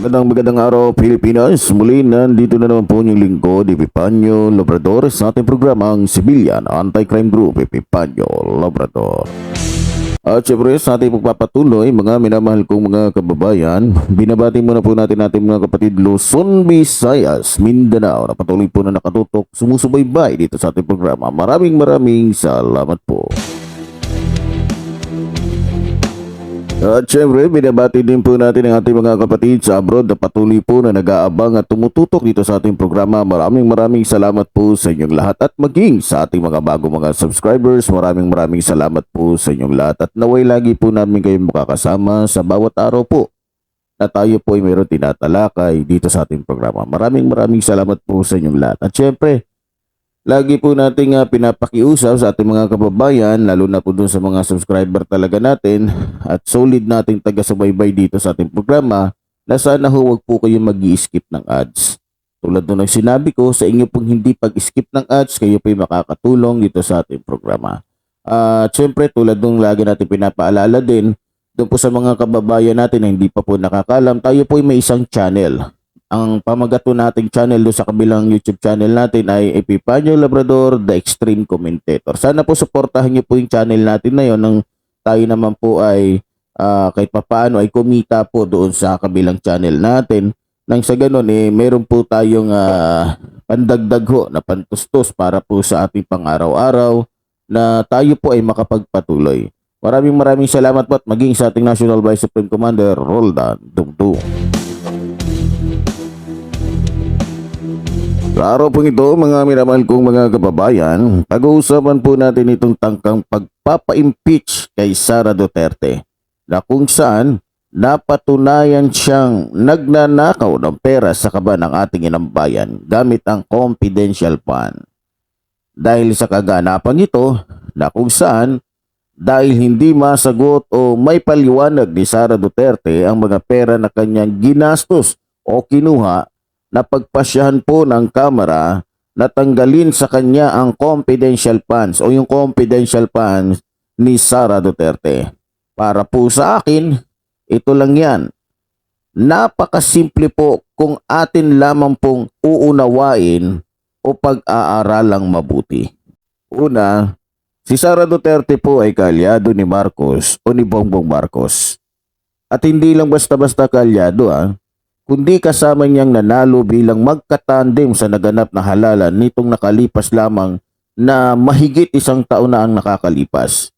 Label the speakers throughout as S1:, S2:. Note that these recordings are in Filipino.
S1: Magandang magandang araw Pilipinas. Muli nandito na naman po yung lingkod Epipanyo Labrador sa ating programang Civilian Anti-Crime Group Epipanyo Labrador. At syempre sa ating pagpapatuloy mga minamahal kong mga kababayan, binabati muna po natin ating mga kapatid Luzon, Visayas, Mindanao na patuloy po na nakatutok sumusubaybay dito sa ating programa. Maraming maraming salamat po. At syempre, binabati din po natin ang ating mga kapatid sa abroad na patuloy po na nag-aabang at tumututok dito sa ating programa. Maraming maraming salamat po sa inyong lahat at maging sa ating mga bago mga subscribers. Maraming maraming salamat po sa inyong lahat at naway lagi po namin kayong makakasama sa bawat araw po na tayo po ay mayroon tinatalakay dito sa ating programa. Maraming maraming salamat po sa inyong lahat. At syempre, Lagi po nating uh, pinapakiusap sa ating mga kababayan, lalo na po dun sa mga subscriber talaga natin at solid nating taga-subaybay dito sa ating programa na sana huwag po kayong mag skip ng ads. Tulad nung sinabi ko, sa inyo pong hindi pag-skip ng ads, kayo po makakatulong dito sa ating programa. At syempre, tulad nung lagi natin pinapaalala din, doon po sa mga kababayan natin na hindi pa po nakakalam, tayo po ay may isang channel ang pamagato nating channel do sa kabilang YouTube channel natin ay Epipanyo Labrador The Extreme Commentator. Sana po suportahan niyo po yung channel natin na yon nang tayo naman po ay uh, kahit papaano ay kumita po doon sa kabilang channel natin. Nang sa ganun eh meron po tayong uh, pandagdag ho na pantustos para po sa ating pang-araw-araw na tayo po ay makapagpatuloy. Maraming maraming salamat po at maging sa ating National Vice Supreme Commander Roldan Dumdum. Sa araw po ito, mga minamahal kong mga kababayan, pag-uusapan po natin itong tangkang pagpapa-impeach kay Sara Duterte na kung saan napatunayan siyang nagnanakaw ng pera sa kaba ng ating inambayan gamit ang confidential fund. Dahil sa kaganapan ito na kung saan dahil hindi masagot o may paliwanag ni Sara Duterte ang mga pera na kanyang ginastos o kinuha na pagpasyahan po ng Kamara na tanggalin sa kanya ang confidential funds o yung confidential funds ni Sara Duterte. Para po sa akin, ito lang yan. Napakasimple po kung atin lamang pong uunawain o pag-aaralang mabuti. Una, si Sara Duterte po ay kalyado ni Marcos o ni Bongbong Marcos. At hindi lang basta-basta kalyado ah, kundi kasama niyang nanalo bilang magkatandem sa naganap na halalan nitong nakalipas lamang na mahigit isang taon na ang nakakalipas.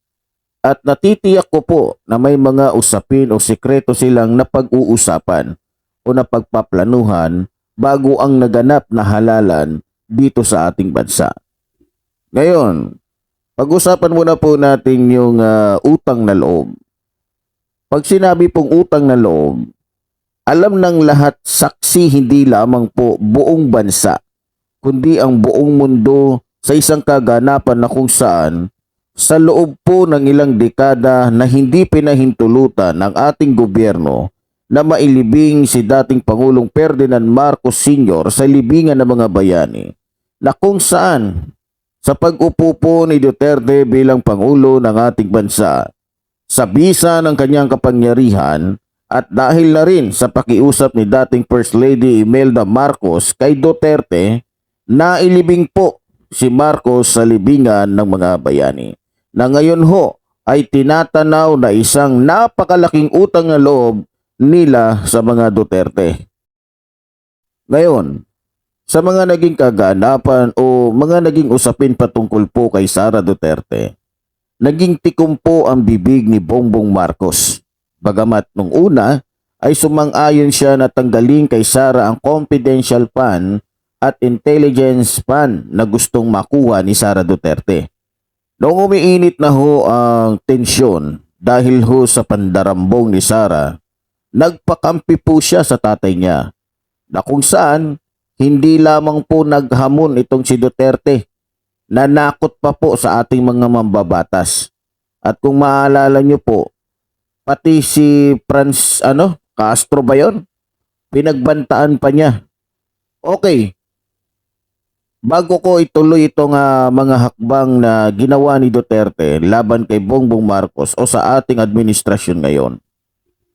S1: At natitiyak ko po na may mga usapin o sekreto silang napag-uusapan o napagpaplanuhan bago ang naganap na halalan dito sa ating bansa. Ngayon, pag-usapan muna po natin yung uh, utang na loob. Pag sinabi pong utang na loob, alam ng lahat saksi hindi lamang po buong bansa, kundi ang buong mundo sa isang kaganapan na kung saan sa loob po ng ilang dekada na hindi pinahintulutan ng ating gobyerno na mailibing si dating Pangulong Ferdinand Marcos Sr. sa libingan ng mga bayani na kung saan sa pag-upo po ni Duterte bilang Pangulo ng ating bansa sa bisa ng kanyang kapangyarihan at dahil na rin sa pakiusap ni dating First Lady Imelda Marcos kay Duterte, nailibing po si Marcos sa libingan ng mga bayani. Na ngayon ho ay tinatanaw na isang napakalaking utang na loob nila sa mga Duterte. Ngayon, sa mga naging kaganapan o mga naging usapin patungkol po kay Sara Duterte, naging tikom po ang bibig ni Bongbong Marcos Bagamat nung una ay sumang-ayon siya na tanggalin kay Sara ang confidential fund at intelligence fund na gustong makuha ni Sara Duterte. Noong umiinit na ho ang tensyon dahil ho sa pandarambong ni Sara nagpakampi po siya sa tatay niya na kung saan hindi lamang po naghamon itong si Duterte nanakot pa po sa ating mga mambabatas. At kung maalala nyo po, pati si Franz ano, Castro ba yun? Pinagbantaan pa niya. Okay. Bago ko ituloy itong ah, mga hakbang na ginawa ni Duterte laban kay Bongbong Marcos o sa ating administrasyon ngayon,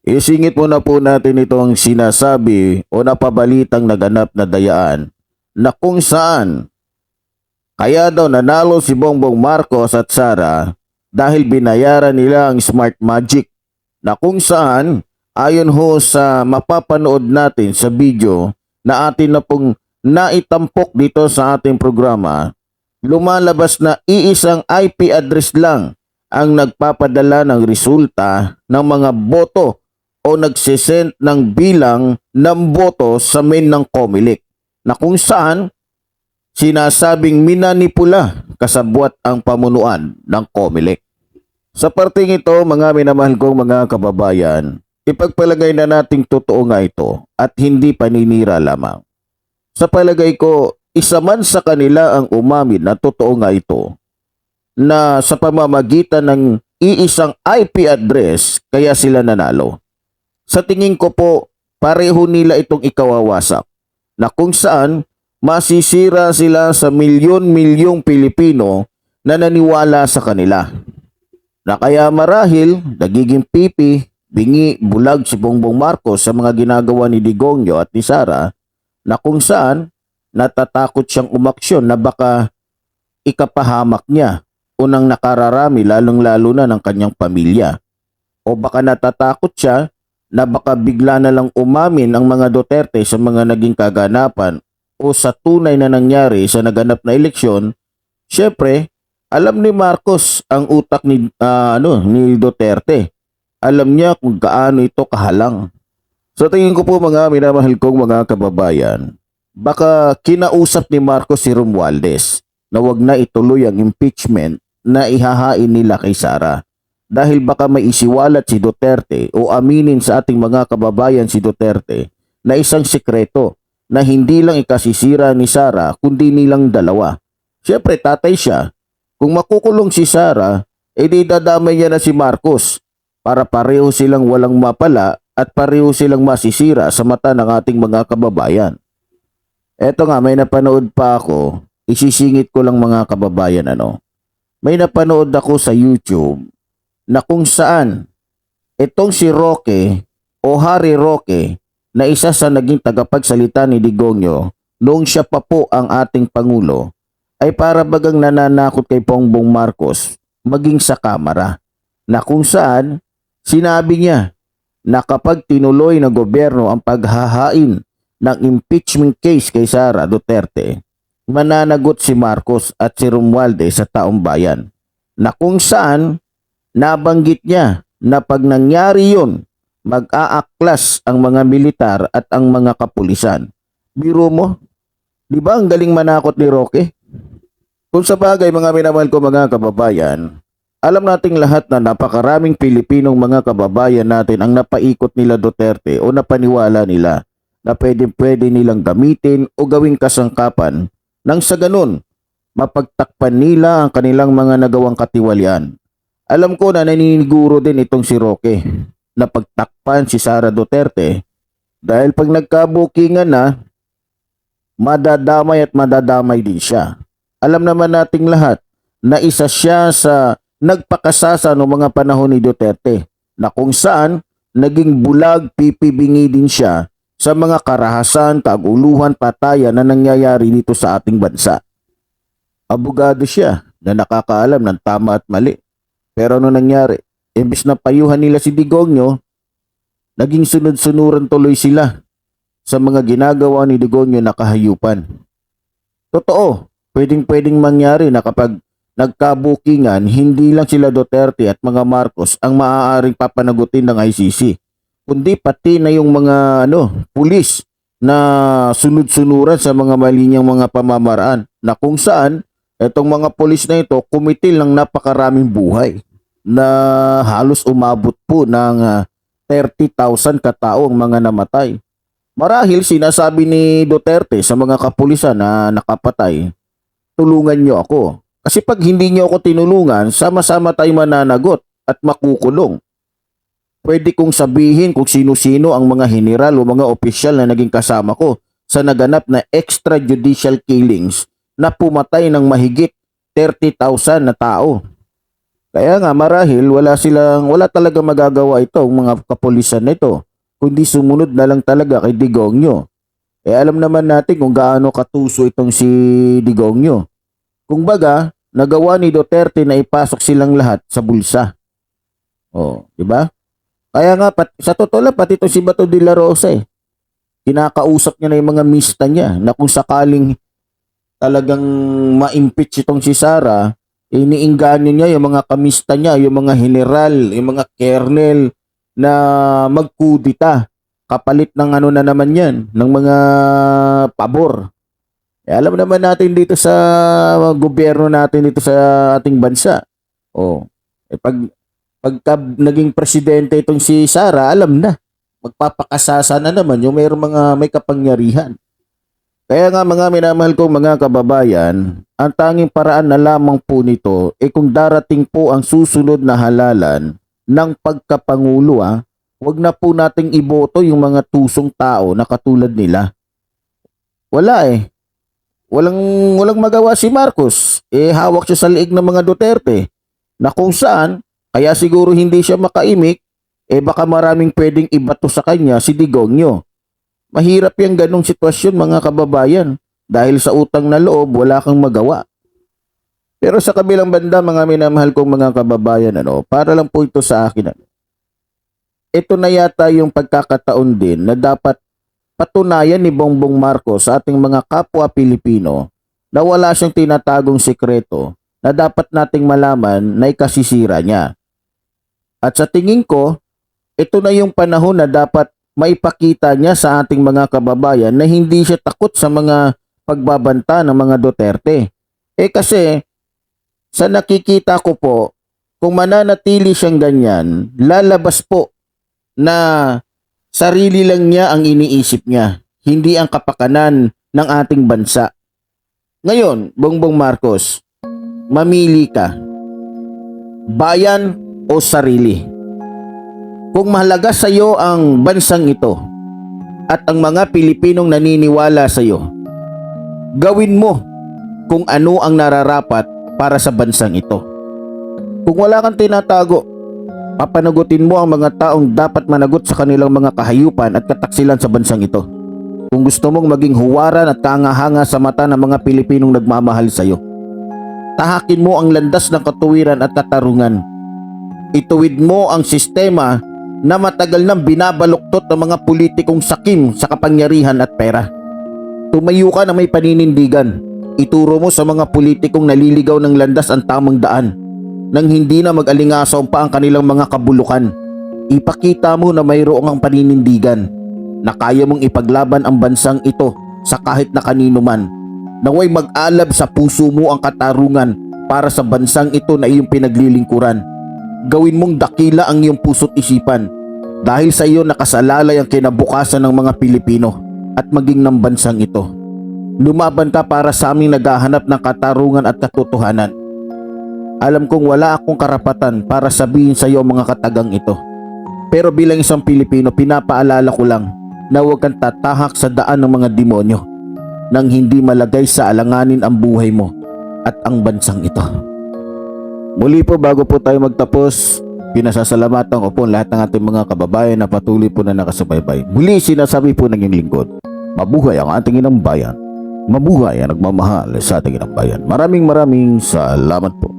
S1: isingit muna po natin itong sinasabi o napabalitang naganap na dayaan na kung saan kaya daw nanalo si Bongbong Marcos at Sara dahil binayaran nila ang Smart Magic na kung saan ayon ho sa mapapanood natin sa video na atin na pong naitampok dito sa ating programa, lumalabas na iisang IP address lang ang nagpapadala ng resulta ng mga boto o nagsisend ng bilang ng boto sa main ng Comelec na kung saan sinasabing minanipula kasabwat ang pamunuan ng Comelec. Sa parting ito, mga minamahal kong mga kababayan, ipagpalagay na nating totoo nga ito at hindi paninira lamang. Sa palagay ko, isa man sa kanila ang umamin na totoo nga ito na sa pamamagitan ng iisang IP address kaya sila nanalo. Sa tingin ko po, pareho nila itong ikawawasak na kung saan masisira sila sa milyon-milyong Pilipino na naniwala sa kanila. Na kaya marahil nagiging pipi, bingi, bulag si Bongbong Marcos sa mga ginagawa ni Digongyo at ni Sara na kung saan natatakot siyang umaksyon na baka ikapahamak niya unang nakararami lalong-lalo na ng kanyang pamilya. O baka natatakot siya na baka bigla na lang umamin ang mga Duterte sa mga naging kaganapan o sa tunay na nangyari sa naganap na eleksyon, syempre, alam ni Marcos ang utak ni ah, ano ni Duterte. Alam niya kung gaano ito kahalang. Sa tingin ko po mga minamahal kong mga kababayan, baka kinausap ni Marcos si Romualdez na wag na ituloy ang impeachment na ihahain nila kay Sara. Dahil baka may isiwalat si Duterte o aminin sa ating mga kababayan si Duterte na isang sikreto na hindi lang ikasisira ni Sara kundi nilang dalawa. Siyempre tatay siya. Kung makukulong si Sara, edi dadamay niya na si Marcos para pareho silang walang mapala at pareho silang masisira sa mata ng ating mga kababayan. Eto nga, may napanood pa ako, isisingit ko lang mga kababayan ano. May napanood ako sa YouTube na kung saan itong si Roque o Harry Roque na isa sa naging tagapagsalita ni Digongyo noong siya pa po ang ating Pangulo ay para bagang nananakot kay Bongbong Marcos maging sa kamara na kung saan sinabi niya na kapag tinuloy ng gobyerno ang paghahain ng impeachment case kay Sara Duterte, mananagot si Marcos at si Romualdez sa taong bayan na kung saan nabanggit niya na pag nangyari yun, mag-aaklas ang mga militar at ang mga kapulisan. Biro mo, di ba ang galing manakot ni Roque? Kung sa bagay mga minamahal ko mga kababayan, alam nating lahat na napakaraming Pilipinong mga kababayan natin ang napaikot nila Duterte o napaniwala nila na pwede pwede nilang gamitin o gawing kasangkapan nang sa ganun mapagtakpan nila ang kanilang mga nagawang katiwalian. Alam ko na naniniguro din itong si Roque na pagtakpan si Sara Duterte dahil pag nagkabukingan na, madadamay at madadamay din siya. Alam naman nating lahat na isa siya sa nagpakasasa noong mga panahon ni Duterte na kung saan naging bulag pipibingi din siya sa mga karahasan, kaguluhan, patayan na nangyayari dito sa ating bansa. Abogado siya na nakakaalam ng tama at mali. Pero ano nangyari? Imbis na payuhan nila si Digongyo, naging sunod-sunuran tuloy sila sa mga ginagawa ni Digongyo na kahayupan. Totoo, pwedeng-pwedeng mangyari na kapag nagkabukingan, hindi lang sila Duterte at mga Marcos ang maaaring papanagutin ng ICC, kundi pati na yung mga ano, pulis na sunod-sunuran sa mga mali mga pamamaraan na kung saan itong mga pulis na ito kumitil ng napakaraming buhay na halos umabot po ng ah, 30,000 katao ang mga namatay. Marahil sinasabi ni Duterte sa mga kapulisan na nakapatay, tulungan nyo ako. Kasi pag hindi nyo ako tinulungan, sama-sama tayo mananagot at makukulong. Pwede kong sabihin kung sino-sino ang mga general o mga opisyal na naging kasama ko sa naganap na extrajudicial killings na pumatay ng mahigit 30,000 na tao. Kaya nga marahil wala silang wala talaga magagawa ito ang mga kapulisan na ito kundi sumunod na lang talaga kay Digongyo. Eh alam naman natin kung gaano katuso itong si Digongyo. Kung baga, nagawa ni Duterte na ipasok silang lahat sa bulsa. Oh, di ba? Kaya nga pat, sa totoo lang pati itong si Bato de la Rosa eh. Kinakausap niya na yung mga mista niya na kung sakaling talagang ma-impeach itong si Sara, iniinganyo niya yung mga kamista niya, yung mga general, yung mga kernel na magkudita. Kapalit ng ano na naman yan, ng mga pabor. Eh, alam naman natin dito sa gobyerno natin dito sa ating bansa. Oh, eh pag pagka naging presidente itong si Sara, alam na. Magpapakasasa na naman yung mayroong mga may kapangyarihan. Kaya nga mga minamahal kong mga kababayan, ang tanging paraan na lamang po nito ay kung darating po ang susunod na halalan ng pagkapangulo ah, wag na po nating iboto yung mga tusong tao na katulad nila. Wala eh. Walang walang magawa si Marcos. Eh hawak siya sa liig ng mga Duterte na kung saan kaya siguro hindi siya makaimik eh baka maraming pwedeng ibato sa kanya si Digongyo. Mahirap yung ganong sitwasyon mga kababayan dahil sa utang na loob wala kang magawa. Pero sa kabilang banda mga minamahal kong mga kababayan ano, para lang po ito sa akin ano. Ito na yata yung pagkakataon din na dapat patunayan ni Bongbong Marcos sa ating mga kapwa Pilipino na wala siyang tinatagong sikreto na dapat nating malaman na ikasisira niya. At sa tingin ko, ito na yung panahon na dapat maipakita niya sa ating mga kababayan na hindi siya takot sa mga pagbabanta ng mga Duterte. Eh kasi, sa nakikita ko po, kung mananatili siyang ganyan, lalabas po na sarili lang niya ang iniisip niya, hindi ang kapakanan ng ating bansa. Ngayon, Bongbong Marcos, mamili ka. Bayan o sarili? Kung mahalaga sa iyo ang bansang ito at ang mga Pilipinong naniniwala sa iyo, gawin mo kung ano ang nararapat para sa bansang ito. Kung wala kang tinatago, papanagutin mo ang mga taong dapat managot sa kanilang mga kahayupan at kataksilan sa bansang ito. Kung gusto mong maging huwaran at kangahanga sa mata ng mga Pilipinong nagmamahal sa iyo, tahakin mo ang landas ng katuwiran at katarungan. Ituwid mo ang sistema na matagal nang binabaluktot ng mga politikong sakim sa kapangyarihan at pera. Tumayo ka na may paninindigan. Ituro mo sa mga politikong naliligaw ng landas ang tamang daan nang hindi na mag-alingasaw pa ang kanilang mga kabulukan. Ipakita mo na mayroong ang paninindigan na kaya mong ipaglaban ang bansang ito sa kahit na kanino man. Naway mag-alab sa puso mo ang katarungan para sa bansang ito na iyong pinaglilingkuran. Gawin mong dakila ang iyong puso't isipan dahil sa iyo nakasalalay ang kinabukasan ng mga Pilipino at maging ng bansang ito. Lumaban ka para sa aming naghahanap ng katarungan at katotohanan. Alam kong wala akong karapatan para sabihin sa iyo mga katagang ito. Pero bilang isang Pilipino, pinapaalala ko lang na huwag kang tatahak sa daan ng mga demonyo nang hindi malagay sa alanganin ang buhay mo at ang bansang ito. Muli po bago po tayo magtapos, pinasasalamatan ko po lahat ng ating mga kababayan na patuloy po na nakasubaybay. Muli sinasabi po ng inyong lingkod, mabuhay ang ating inang bayan. Mabuhay ang nagmamahal sa ating bayan. Maraming maraming salamat po.